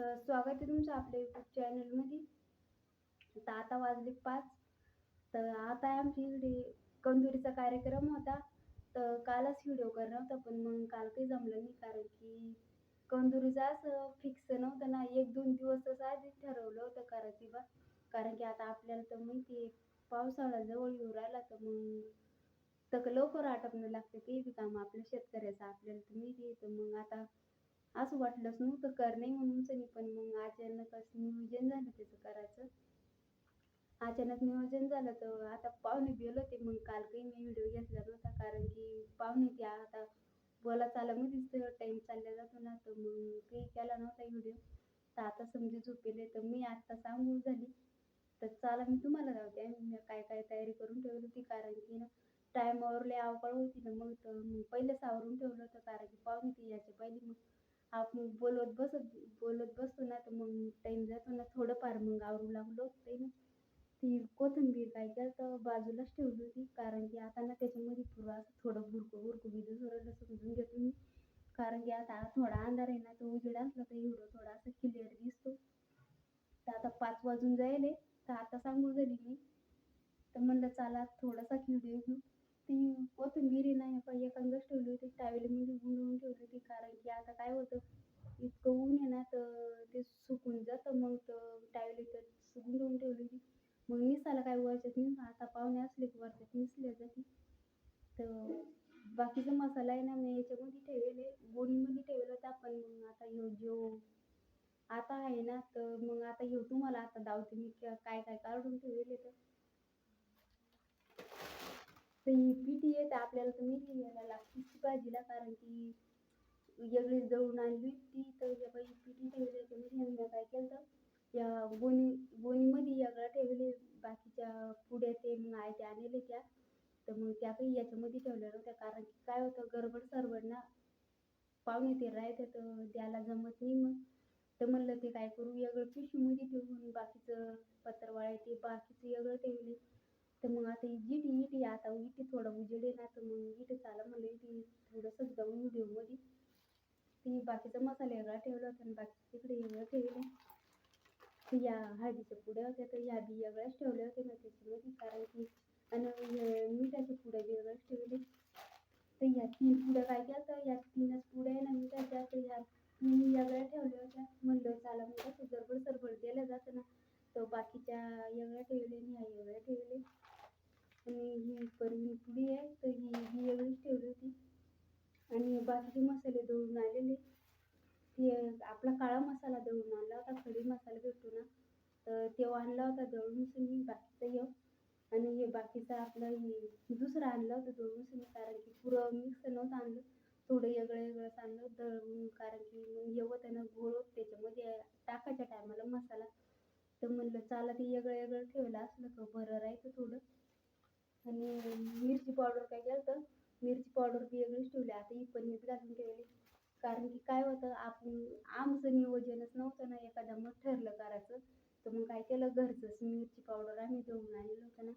तर स्वागत आहे तुमचं आपल्या यूट्यूब चॅनलमध्ये तर आता वाजले पाच. तर आता आमची आमच्या इकडे कंदुरीचा कार्यक्रम होता. तर कालच व्हिडिओ करणार होता पण मग काल काही जमलं नाही कारण की कंदुरीचा असं फिक्स नव्हतं ना. एक दोन दिवसच आधीच ठरवलं होतं करायची बा कारण की आता आपल्याला तर माहिती आहे पावसाळा जवळ येऊ राहिला तर मग तर लवकर आटपणं लागतं. ते बी काम आपल्या शेतकऱ्याचं आपल्याला तर माहिती तर मग आता असं वाटलंच नव्हतं कर नाही म्हणून सनी पण मग अचानकच नियोजन झालं त्याचं करायचं. अचानक नियोजन झालं तर आता पाहुणे गेलो होते मग काल काही मी व्हिडिओ घेतला नव्हता कारण की पाहुणे ते आता बोला चाला मध्येच टाईम चालला जातो ना तर मग काही केला नव्हता व्हिडिओ. तर आता समजे झोपेले तर मी आत्ता सांगून झाली. तर चला मी तुम्हाला लावते मी काय काय तयारी करून ठेवली होती कारण की ना टायमावर लय अवकाळ होती ना मग तर मग पहिलेच आवरून ठेवलं होतं कारण की पाहुणे ते यायच्या पहिले मग. आपण बोलत बसत बोलत बसतो ना तर मग टाईम जातो ना थोडंफार. मग आवरू लागलो होते ना ती कोथिंबीर काय केलं तर बाजूलाच ठेवली होती. कारण की आता ना त्याच्यामध्ये पुरा असं थोडं भुरकं भुरकं बिजू सोडलं समजून घेतो मी. कारण की आता थोडा अंधार आहे ना तो उजेड असला तर एवढं थोडा असं क्लिअर दिसतो. तर आता पाच वाजून जायले. तर आता सांगू झाली मी. तर म्हणलं चला थोडासा व्हिडिओ घेऊ. ती कोथिंबीर नाही एका एकांगच ठेवली होती. टावेलीमध्ये गुंडवून ठेवली काय होतं? इतकं ऊन आहे ना तर ते सुकून जातं मग तर टायले तर सुकून गुंडळून ठेवली होती. मग निसाला काय वरच्यात आता पाहुणे असले की वरच्यात निसल्या जाते. तर बाकीचा मसाला आहे ना मी याच्यामध्ये ठेवले गोणीमध्ये ठेवला होता पण मग आता ह्यो जो आता आहे ना तर मग आता ह्यो तुम्हाला आता दावते. मी काय काय काढून ठेवले तर. तर ही पिठी आहे तर आपल्याला तर मेथी घ्यायला लागते. भाजीला कारण की वेगळी जळून आणली ती तर या बाई पिठी ठेवली त्याच्यामध्ये आणि मी काय केलं तर या गोणी गोणीमध्ये वेगळं ठेवले बाकीच्या पुड्या ते मग आहे ते आणले त्या. तर मग त्या काही याच्यामध्ये ठेवल्या नव्हत्या. कारण की काय होतं गडबड सरबड ना पाहुणे ते राहते तर द्यायला जमत नाही मग. तर म्हणलं ते काय करू वेगळं पिशवीमध्ये ठेवून बाकीचं पत्रवाळे ते बाकीचं वेगळं ठेवले. तर मग आता जिटी इटी आता इटी थोडं उजेड ना तर मग इथे चाला म्हणलं इथे थोडंसं जाऊन व्हिडिओमध्ये ती बाकीचा मसाला वेगळा ठेवला होता आणि बाकी तिकडे वेगळं ठेवलं. या हळदीच्या पुड्या होत्या तर या बी वेगळ्याच ठेवल्या होत्या ना त्याच्यामध्ये कारण की आणि मिठाच्या पुड्या वेगळ्याच ठेवले तर या तीन पुड्या काय केलं तर या तीनच पुड्या आहे ना मिठाच्या तर ह्या तीन वेगळ्या ठेवल्या होत्या म्हणलं चाला मग कसं गडबड सरबड दिलं जातं ना तर बाकीच्या वेगळ्या ठेवले आणि ह्या वेगळ्या ठेवले आणि ही परवी पुडी आहे तर ही ही वेगळीच ठेवली होती आणि बाकीचे मसाले दळून आलेले. ते आपला काळा मसाला दळून आणला होता खडी मसाला भेटतो ना. तर तो आणला होता दळून सुनी बाकीचं येऊ. आणि हे बाकीचं आपलं हे दुसरं आणलं होतं दळून सुनी कारण की पुरं मिक्स नव्हतं आणलं. थोडं वेगळं वेगळंच आणलं दळून कारण की मग त्यानं होतं गोळ त्याच्यामध्ये टाकायच्या टायमाला मसाला. तर म्हणलं चाला ते वेगळं वेगळं ठेवलं असलं का बरं राहायचं थोडं. आणि मिरची पावडर काय केलं तर मिरची पावडर बी वेगळीच ठेवली. आता ही पण घालून ठेवली. कारण की काय होतं आपण आमचं नियोजनच नव्हतं ना एखादा मग ठरलं करायचं. तर मग काय केलं घरचंच मिरची पावडर आम्ही दळून आणलं होतं ना.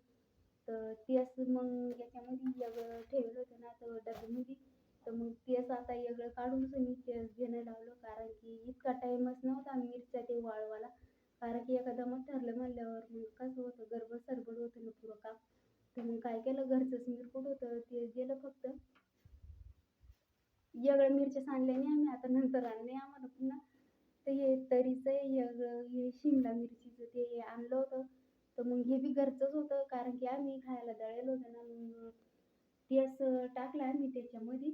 तर तेच मग याच्यामध्ये वेगळं ठेवलं होतं ना तर डब्यामध्ये तर मग तेच आता वेगळं काढून मी तेच घेणं लावलं कारण की इतका टाईमच नव्हता मिरच्या ते वाळवायला कारण की एखादा मग ठरलं म्हणल्यावर मग कसं होतं गडबड सरबड होतं ना पुरं काम तर मग घरचंच मिरकूट होतं ते गेलं फक्त. येगळं मिरच्या आणल्या नाही आम्ही आता नंतर आणले आम्हाला पुन्हा. तर हे तरीचं येगळं हे शिमला मिरचीचं ते आणलं होतं. तर मग हे बी घरचंच होतं कारण की आम्ही खायला दळेल होतं ना मग तेच टाकलं आम्ही त्याच्यामध्ये.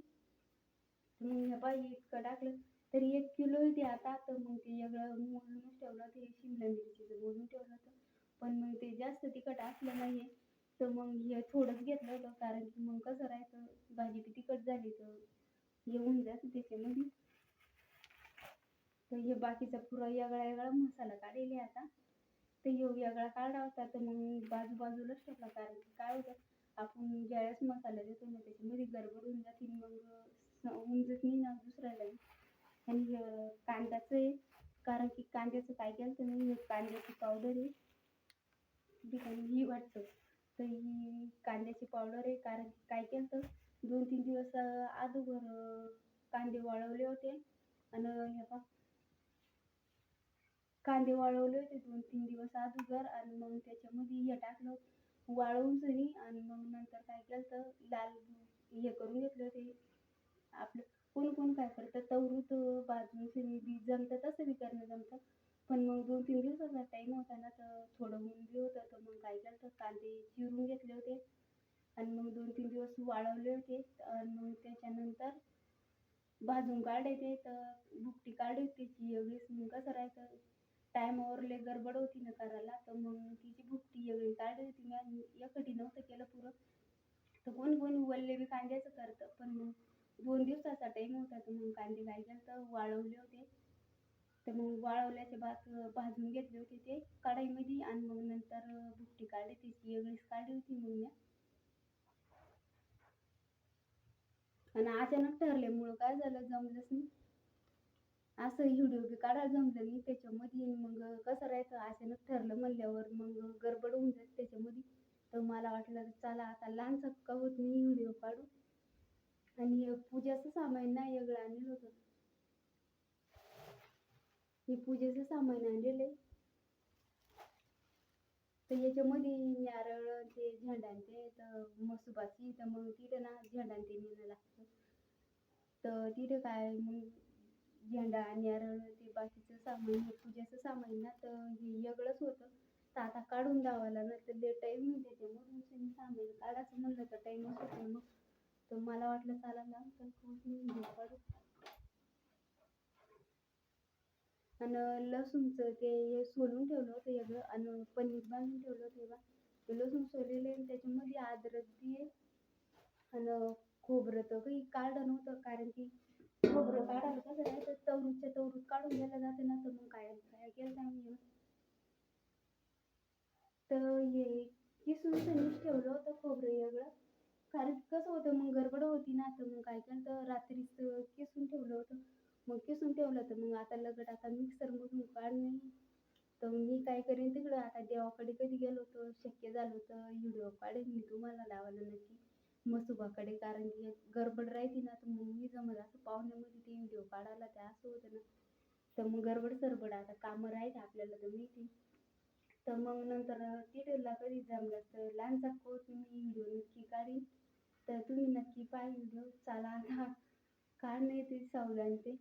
मग बाई इतकं टाकलं. तरी एक किलो येते आता तर मग ते वेगळं मोजूनच ठेवलं ते शिमला मिरचीचं मोजून ठेवलं होतं. पण मग ते जास्त तिखट असलं नाही तर मग हे थोडंच घेतलं होतं कारण की मग कसं राहायचं भाजी बी तिखट झाली तर येऊन जातं त्याच्यामध्ये. तर हे बाकीचा पुरा वेगळा वेगळा मसाला काढलेला आता. तर हे वेगळा काढला होता तर मग बाजूबाजूलाच ठेवला कारण की काय होतं आपण ज्यावेळेस मसाला देतो ना त्याच्यामध्ये गडबड होऊन जाते मग उमजत नाही ना दुसऱ्याला. आणि कांद्याचं आहे कारण की कांद्याचं काय केलं तर मी कांद्याची पावडर आहे. ही वाटतं. तर ही कांद्याची पावडर आहे. कारण काय केलं तर दोन तीन दिवस अगोदर कांदे वाळवले होते. आणि हे बा कांदे वाळवले होते दोन तीन दिवस अगोदर. आणि मग त्याच्यामध्ये हे टाकलं. वाळवून सनी आणि मग नंतर काय केलं तर लाल हे करून घेतलं ते आपलं कोण कोण काय करतं? तवरूत भाजून सनी बी जमतं तसं बी करणं जमतं. पण मग दोन तीन दिवसाचा टाईम होता ना तर थोडं होऊन बी होतं तर मग कांदे चिरून घेतले होते. आणि मग दोन तीन दिवस वाळवले होते. आणि मग त्याच्यानंतर भाजून काढायचे तर भुकटी काढली होती त्याची एवढीच मग कसं राहायचं? टायमावर लय गडबड होती ना करायला. तर मग तिची भुकटी एवढी काढली होती मी आणि एकटी नव्हतं केलं पुरं. तर कोण कोण वल्ले बी कांद्याचं करतं. पण मग दोन दिवसाचा टाईम होता तर मग कांदे काय केलं तर वाळवले होते. तर मग वाळवल्याचे भात भाजून घेतले होते ते कढाईमध्ये आणि मग नंतर भुकटी काढली त्याची वेगळीच काढली होती मग मी आणि अचानक ठरल्यामुळं काय झालं जमलंच नाही. असं व्हिडिओ बी काढायला जमलं नाही. त्याच्यामध्ये मग कसं राहायचं अचानक ठरलं म्हणल्यावर मग गडबड होऊन जाते त्याच्यामध्ये. तर मला वाटलं चला आता लहान चक्का होत नाही व्हिडिओ काढू. आणि हे पूजाचं सामान नाही वेगळं आणलं होतं. हे पूजेचं सामान आणलेलं तर याच्यामध्ये नारळ ते झेंडांचे ते तर मसुबाची तर मग तिथं ना झेंडा ते नेणं लागतं तर तिथं काय मग झेंडा नारळ ते बाकीचं सामान हे पूजेचं सामान ना तर हे वेगळंच होतं तर आता काढून द्यावाला ना तर ते टाईम देते त्याच्यामधून तुम्ही सामान काढायचं म्हणलं तर टाईमच होत मग तर मला वाटलं चला तर काढू आणि लसूणचं ते हे सोलून ठेवलं होतं वेगळं आणि पनीर बांधून ठेवलं होतं बा. ते लसूण सोललेलं आणि त्याच्यामध्ये अद्रक दे आणि खोबरं तर काही काढलं नव्हतं कारण की खोबरं काढायला कसं तर तवरूच्या तवरूत काढून घ्यायला जाते ना तर मग काय काय केलं आम्ही तर हे किसून सनीच ठेवलं होतं खोबरं वेगळं कारण कसं होतं मग गडबड होती ना तर मग काय केलं तर रात्रीच किसून ठेवलं होतं. मग किसून ठेवलं तर मग आता लगट आता मिक्सरमधून काढणे तर मी काय करेन तिकडं आता देवाकडे कधी गेलो होतो शक्य झालं होतं. व्हिडिओ काढेन मी तुम्हाला लावायला नक्की. मसुबाकडे कारण की गडबड राहते ना तर मग मी जमत असं पाहुण्यामध्ये ते व्हिडिओ काढायला ते असं होतं ना. तर मग गडबड सरबड आता कामं राहते आपल्याला तर माहिती. तर मग नंतर तिथेला कधी जमलं तर लहानचा कोच मी व्हिडिओ नक्की काढीन. तर तुम्ही नक्की पाहा व्हिडिओ चला आता. काय नाही ते सावधान ते.